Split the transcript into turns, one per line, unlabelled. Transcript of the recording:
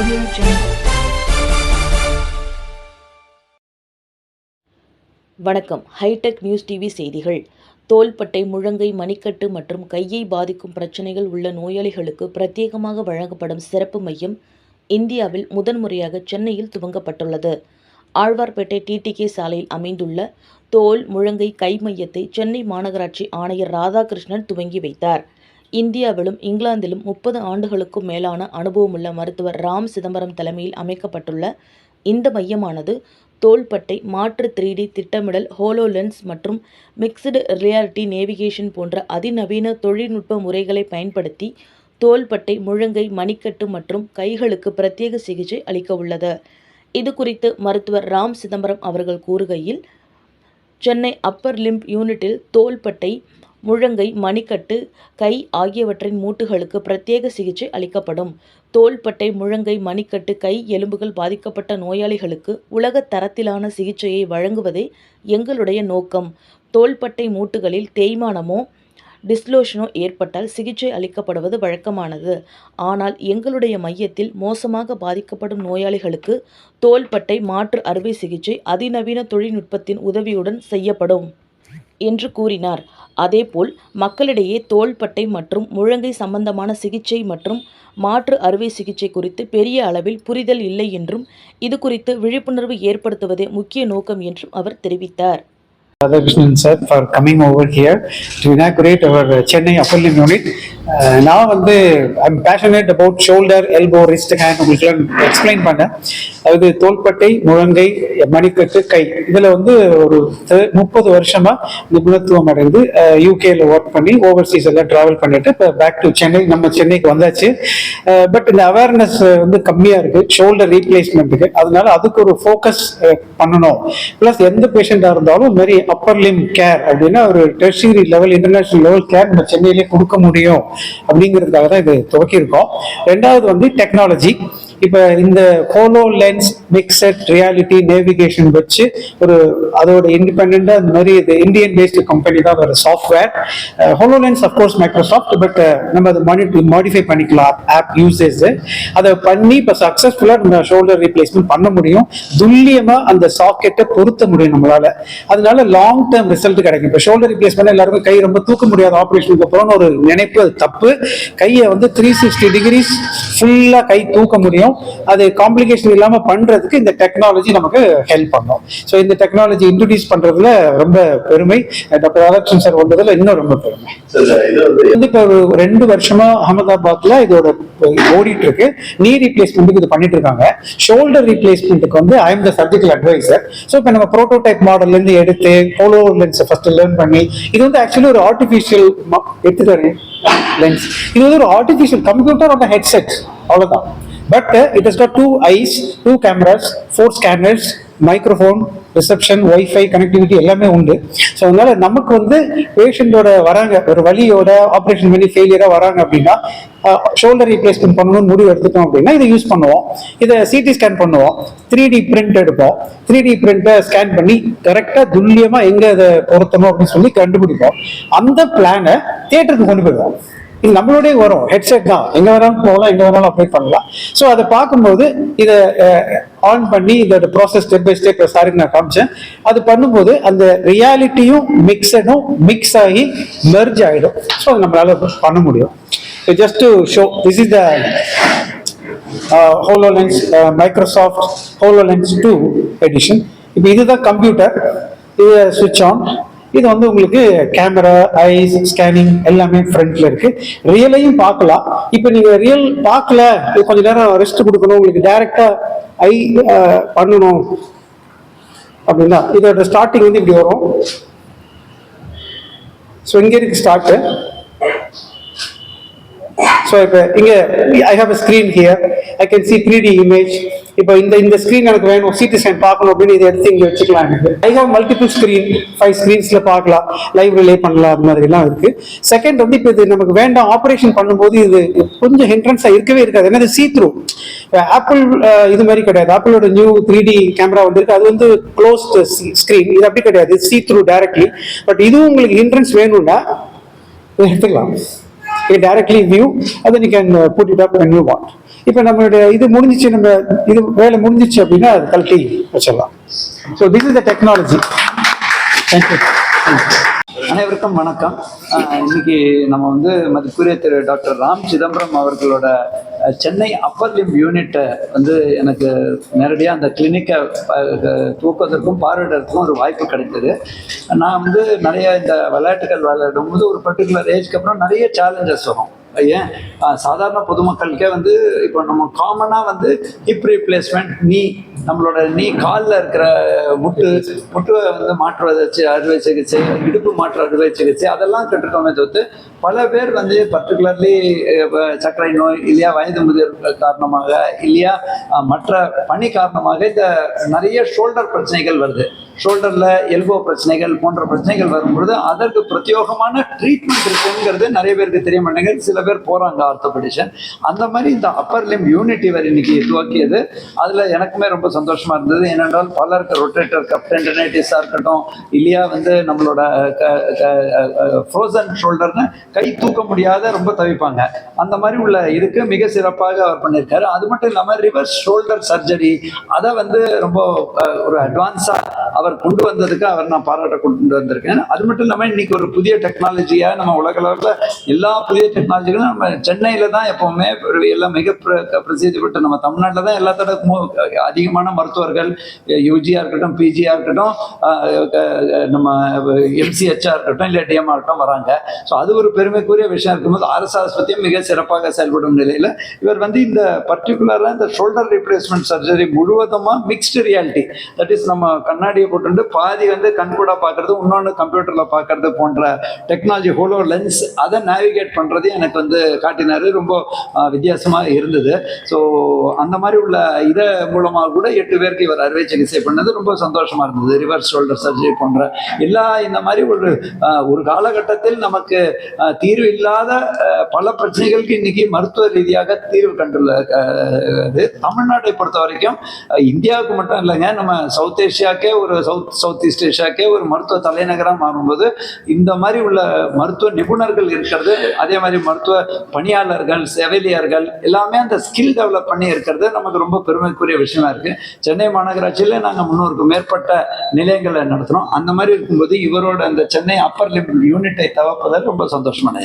Audio Jungle.
வணக்கம் hitech news TV செய்திகள். தோள்பட்டை முழங்கை மணிக்கட்டு மற்றும் கையை பாதிக்கும் பிரச்சனைகள் உள்ள நோயாளிகளுக்கு பிரத்யேகமாக வழங்கப்படும் சிறப்பு மையம் இந்தியாவில் முதன்முறையாக சென்னையில் துவங்கப்பட்டுள்ளது. ஆழ்வார்பேட்டை டிடிகே சாலையில் அமைந்துள்ள தோல் முழங்கை கை மையத்தை சென்னை மாநகராட்சி ஆணையர் ராதாகிருஷ்ணன் துவங்கி வைத்தார். இந்தியாவிலும் இங்கிலாந்திலும் முப்பது ஆண்டுகளுக்கும் மேலான அனுபவமுள்ள மருத்துவர் ராம் சிதம்பரம் தலைமையில் அமைக்கப்பட்டுள்ள இந்த மையமானது தோள்பட்டை மாற்று த்ரீ டி திட்டமிடல் ஹோலோலென்ஸ் மற்றும் மிக்ஸ்டு ரியாலிட்டி நேவிகேஷன் போன்ற அதிநவீன தொழில்நுட்ப முறைகளை பயன்படுத்தி தோள்பட்டை முழங்கை மணிக்கட்டு மற்றும் கைகளுக்கு பிரத்யேக சிகிச்சை அளிக்க உள்ளது. இது குறித்து மருத்துவர் ராம் சிதம்பரம் அவர்கள் கூறுகையில் சென்னை அப்பர் லிம்ப் யூனிட்டில் தோள்பட்டை முழங்கை மணிக்கட்டு கை ஆகியவற்றின் மூட்டுகளுக்கு பிரத்யேக சிகிச்சை அளிக்கப்படும். தோள்பட்டை முழங்கை மணிக்கட்டு கை எலும்புகள் பாதிக்கப்பட்ட நோயாளிகளுக்கு உலக தரத்திலான சிகிச்சையை வழங்குவதே எங்களுடைய நோக்கம். தோள்பட்டை மூட்டுகளில் தேய்மானமோ டிஸ்லோஷனோ ஏற்பட்டால் சிகிச்சை அளிக்கப்படுவது வழக்கமானது. ஆனால் எங்களுடைய மையத்தில் மோசமாக பாதிக்கப்படும் நோயாளிகளுக்கு தோள்பட்டை மாற்று அறுவை சிகிச்சை அதிநவீன தொழில்நுட்பத்தின் உதவியுடன் செய்யப்படும். என்று கூறினார் அதேபோல் மக்களிடையே தோள்பட்டை மற்றும் முழங்கை சம்பந்தமான சிகிச்சை மற்றும் மாற்று அறுவை சிகிச்சை குறித்து பெரிய அளவில் புரிதல் இல்லை என்றும் இது குறித்து விழிப்புணர்வு ஏற்படுத்துவதே முக்கிய நோக்கம் என்றும் அவர் தெரிவித்தார்
Radhakrishnan sir for coming over here to inaugurate our uh, Chennai upper unit. நான் வந்து I'm passionate about shoulder elbow wrist hand உங்களுக்கு எக்ஸ்பிளைன் பண்ணேன். அதாவது தோள்பட்டை முழங்கை மணிக்கட்டு கை. இதில் வந்து ஒரு முப்பது வருஷமா நிபுணத்துவம் அடைந்து யூகேல ஒர்க் பண்ணி ஓவர்சீஸ் எல்லாம் ட்ராவல் பண்ணிட்டு இப்போ பேக் டு சென்னை நம்ம சென்னைக்கு வந்தாச்சு. பட் இந்த அவேர்னஸ் வந்து கம்மியாக இருக்கு. ஷோல்டர் ரீப்ளேஸ்மெண்ட்டுக்கு அதனால அதுக்கு ஒரு ஃபோக்கஸ் பண்ணணும். ப்ளஸ் எந்த பேஷண்டாக இருந்தாலும் மாதிரி அப்பர் லிம் கேர் அப்படின்னா ஒரு tertiary level international level care நம்ம சென்னையிலே கொடுக்க முடியும். அப்படிங்கிறதுக்காக தான் இது துவக்கியிருக்கோம். ரெண்டாவது வந்து டெக்னாலஜி இப்போ இந்த HoloLens mixed reality navigation வச்சு ஒரு அதோட இண்டிபெண்டா இந்த மாதிரி இது இந்தியன் பேஸ்டு கம்பெனி தான் ஒரு software HoloLens of course Microsoft but நம்ம அதை மானிட்டர் மாடிஃபை பண்ணிக்கலாம் ஆப் யூசேஸ் அதை பண்ணி இப்போ சக்ஸஸ்ஃபுல்லாக நம்ம ஷோல்டர் ரீப்ளேஸ்மெண்ட் பண்ண முடியும். துல்லியமாக அந்த சாக்கெட்டை பொருத்த முடியும் நம்மளால. அதனால லாங் டேர்ம் ரிசல்ட் கிடைக்கும். இப்போ ஷோல்டர் ரீப்ளேஸ்மெண்ட் எல்லாருக்கும் கை ரொம்ப தூக்க முடியாத ஆப்ரேஷனுக்கு அப்புறம் ஒரு நினைப்பு அது தப்பு. கையை வந்து த்ரீ சிக்ஸ்டி டிகிரிஸ் ஃபுல்லாக கை தூக்க முடியும். அது காம்ப்ளிகேஷன் இல்லாம பண்றதுக்கு இந்த டெக்னாலஜி நமக்கு ஹெல்ப் பண்ணும். ஸோ இந்த டெக்னாலஜி இன்ட்ரடியூஸ் பண்றதுல ரொம்ப பெருமை. டாக்டர் ராதாகிருஷ்ணன் சார் வந்ததுல இன்னும் ரொம்ப பெருமை. வந்து இப்போ ஒரு ரெண்டு வருஷமா அகமதாபாத்ல இதோட ஓடிட்டு இருக்கு நீ ரீப்ளேஸ்மெண்ட்டுக்கு இது பண்ணிட்டு இருக்காங்க ஷோல்டர் ரீப்ளேஸ்மெண்ட்டுக்கு வந்து I am the surgical advisor so இப்போ நம்ம ப்ரோட்டோடைப் மாடல்ல இருந்து எடுத்து ஹோலோ லென்ஸை ஃபர்ஸ்ட் லேர்ன் பண்ணி இது வந்து ஆக்சுவலி ஒரு ஆர்டிஃபிஷியல் எடுத்துட்டு லென்ஸ் இது வந்து ஒரு ஆர்டிஃபிஷியல் கம்ப்யூட்டர் ஆன் ஹெட்செட் அவ்வளவுதான். But it is got two eyes two cameras four scanners microphone reception wifi connectivity எல்லாமே உண்டு. ஸோ அதனால நமக்கு வந்து பேஷண்டோட வராங்க ஒரு வழியோட ஆப்ரேஷன் பண்ணி ஃபெயிலியராக வராங்க அப்படின்னா ஷோல்டர் ரீப்ளேஸ்மெண்ட் பண்ணணும்னு முடிவு எடுத்துட்டோம் அப்படின்னா இதை யூஸ் பண்ணுவோம். இதை சிடி ஸ்கேன் பண்ணுவோம். த்ரீ டி பிரிண்ட் எடுப்போம். த்ரீ டி பிரிண்ட்டை ஸ்கேன் பண்ணி கரெக்டாக துல்லியமாக எங்கே அதை பொருத்தணும் அப்படின்னு சொல்லி கண்டுபிடிப்போம். அந்த பிளானை தேட்டருக்கு கொண்டு போயிடுவோம். இது நம்மளுடைய வரும் ஹெட்செட் தான். எங்க வேணாலும் போகலாம் எங்க வேணாலும் அப்ளை பண்ணலாம். ஸோ அதை பார்க்கும்போது இதை ஆன் பண்ணி இதோட process step by step sorry நான் காமிச்சேன். அது பண்ணும்போது அந்த ரியாலிட்டியும் மிக்சடும் மிக்ஸ் ஆகி மெர்ஜ் ஆகிடும் ஸோ அது நம்மளால பண்ண முடியும். So just to show this is the HoloLens Microsoft HoloLens two edition இப்போ இதுதான் கம்ப்யூட்டர் இது சுவிட்ச் ஆன் இது வந்து உங்களுக்கு கேமரா ஐஸ் ஸ்கேனிங் எல்லாமே ஃப்ரண்ட்ல இருக்கு. ரியலையும் பார்க்கலாம். இப்போ நீங்க ரியல் பார்க்கல. கொஞ்ச நேரம் ரெஸ்ட் கொடுக்கணும். உங்களுக்கு டைரக்டா ஐ பண்ணணும். அப்படின்னா இதோட ஸ்டார்டிங் வந்து இப்படி வரும். ஸோ இங்கே இருக்கு ஸ்டார்ட் ஸோ இப்போ இங்கே I have a screen here I can see three D image இப்போ இந்த இந்த ஸ்க்ரீன் எனக்கு வேணும். சிடி ஸ்கேன் பார்க்கணும் அப்படின்னு இதை எடுத்து இங்கே வச்சுக்கலாம் எனக்கு. I have multiple screen five ஸ்க்ரீன்ஸில் பார்க்கலாம். லைவ் ரிலே பண்ணலாம் அது மாதிரிலாம் இருக்கு. செகண்ட் வந்து இப்போ இது நமக்கு வேண்டாம். ஆப்ரேஷன் பண்ணும்போது இது கொஞ்சம் ஹென்ட்ரன்ஸாக இருக்கவே இருக்காது. ஏன்னா இது சீ த்ரூ ஆப்பிள் இது மாதிரி கிடையாது. ஆப்பிளோட நியூ த்ரீ டி கேமரா வந்திருக்கு. அது வந்து க்ளோஸ்ட் ஸ்க்ரீன் இது அப்படி கிடையாது. சீ த்ரூ டைரக்ட்லி பட் இதுவும் உங்களுக்கு ஹிண்ட்ரன்ஸ் வேணும்னா எடுத்துக்கலாம். டைரக்ட்லி வியூ view நீ can put it up new it இப்போ நம்மளுடைய இது முடிஞ்சிச்சு நம்ம இது வேலை முடிஞ்சிச்சு அப்படின்னா அது கழட்டி வச்சிடலாம். So this is the technology thank you
அனைவருக்கும் வணக்கம். இன்னைக்கு நம்ம வந்து மதிப்புரிய திரு டாக்டர் ராம் சிதம்பரம் அவர்களோட சென்னை அப்பர் லிம் யூனிட்டை வந்து எனக்கு நேரடியாக அந்த கிளினிக்கை தூக்குவதற்கும் பார்வையிடறதுக்கும் ஒரு வாய்ப்பு கிடைத்தது. நான் வந்து நிறைய இந்த விளையாட்டுகள் விளையாடும் போது ஒரு பர்டிகுலர் ஏஜ்க்கு அப்புறம் நிறைய சேலஞ்சஸ் வரும். ஏன்? சாதாரண பொதுமக்களுக்கே வந்து இப்போ நம்ம காமனாக வந்து ஹிப் ரீப்ளேஸ்மெண்ட் நீ நம்மளோட நீ காலில் இருக்கிற முட்டு முட்டுவை வந்து மாற்று அறுவை சிகிச்சை இடுப்பு மாற்று அறுவை சிகிச்சை அதெல்லாம் கற்றுக்கோமே தவிர்த்து பல பேர் வந்து பர்டிகுலர்லி சர்க்கரை நோய் இல்லையா வயது முதிர் காரணமாக இல்லையா மற்ற பணி காரணமாக இந்த நிறைய ஷோல்டர் பிரச்சனைகள் வருது. ஷோல்டரில் எல்போ பிரச்சனைகள் போன்ற பிரச்சனைகள் வரும்பொழுது அதற்கு பிரத்யோகமான ட்ரீட்மெண்ட் இருக்குங்கிறது நிறைய பேருக்கு தெரிய மாட்டேங்குது. சில பேர் போகிறாங்க ஆர்த்தோபெடிஷன் அந்த மாதிரி இந்த அப்பர் லிம் யூனிட்டி வரை இன்னைக்கு துவக்கியது. அதில் எனக்குமே ரொம்ப சந்தோஷமாக இருந்தது. ஏனென்றால் பலருக்கு ரொட்டேட்டர் கப் டெண்டனைட்டிஸாக இருக்கட்டும் இல்லையா வந்து நம்மளோட ஃப்ரோசன் ஷோல்டர்னு கை தூக்க முடியாத ரொம்ப தவிப்பாங்க. அந்த மாதிரி உள்ள இதுக்கு மிக சிறப்பாக அவர் பண்ணியிருக்காரு அது மட்டும் இல்லாமல் ரிவர்ஸ் ஷோல்டர் சர்ஜரி அதை வந்து ரொம்ப ஒரு அட்வான்ஸாக அவர் கொண்டு வந்ததுக்கு அவர் நான் பாராட்ட கொண்டு வந்திருக்கேன். அது மட்டும் இல்லாமல் இன்னைக்கு ஒரு புதிய டெக்னாலஜியாக நம்ம உலக அளவில் எல்லா புதிய டெக்னாலஜிகளும் நம்ம சென்னையில் தான் எப்போவுமே எல்லாம் மிக பிர- பிரசித்தி பெற்று நம்ம தமிழ்நாட்டில் தான் எல்லாத்தோட அதிகமான மருத்துவர்கள் யூஜியாக இருக்கட்டும் பிஜியாக இருக்கட்டும் நம்ம எம்சிஹெச்சாக இருக்கட்டும் இல்லை டிஎம்ஆ இருக்கட்டும் வராங்க. ஸோ அது ஒரு பெருமைக்குரிய விஷயம் இருக்கும்போது அரசு ஆஸ்பத்திரியும் மிக சிறப்பாக செயல்படும் நிலையில் இவர் வந்து இந்த பர்டிகுலராக இந்த ஷோல்டர் ரீப்ளேஸ்மெண்ட் சர்ஜரி முழுவதுமாக மிக்ஸ்டு ரியாலிட்டி தட் இஸ் நம்ம கண்ணாடியை போட்டு பாதி வந்து கண்கூடா பார்க்கறது இன்னொன்று கம்ப்யூட்டரில் பார்க்கறது போன்ற டெக்னாலஜி ஹோலோ லென்ஸ் அதை நேவிகேட் பண்ணுறது எனக்கு வந்து காட்டினார். ரொம்ப வித்தியாசமாக இருந்தது. ஸோ அந்த மாதிரி உள்ள இதை மூலமாக கூட எட்டு பேருக்கு இவர் அறுவை சிகிச்சை பண்ணது ரொம்ப சந்தோஷமாக இருந்தது. ரிவர்ஸ் ஷோல்டர் சர்ஜரி போன்ற எல்லா இந்த மாதிரி ஒரு ஒரு காலகட்டத்தில் நமக்கு தீர்வு இல்லாத பல பிரச்சனைகளுக்கு இன்னைக்கு மருத்துவ ரீதியாக தீர்வு கண்டுள்ள இது தமிழ்நாட்டை பொறுத்த வரைக்கும் இந்தியாவுக்கு மட்டும் இல்லைங்க. நம்ம சவுத் ஏஷியாக்கே ஒரு சவுத் சவுத் ஈஸ்ட் ஏஷியாக்கே ஒரு மருத்துவ தலைநகராக மாறும்போது இந்த மாதிரி உள்ள மருத்துவ நிபுணர்கள் இருக்கிறது அதே மாதிரி மருத்துவ பணியாளர்கள் செவிலியர்கள் எல்லாமே அந்த ஸ்கில் டெவலப் பண்ணி இருக்கிறது நமக்கு ரொம்ப பெருமைக்குரிய விஷயமா இருக்கு. சென்னை மாநகராட்சியில் நாங்கள் முன்னூறுக்கு மேற்பட்ட நிலையங்களை நடத்துகிறோம் அந்த மாதிரி இருக்கும்போது இவரோட அந்த சென்னை அப்பர் லிமிட் யூனிட்டை தவப்பதில் ரொம்ப சந்தோஷம். মানে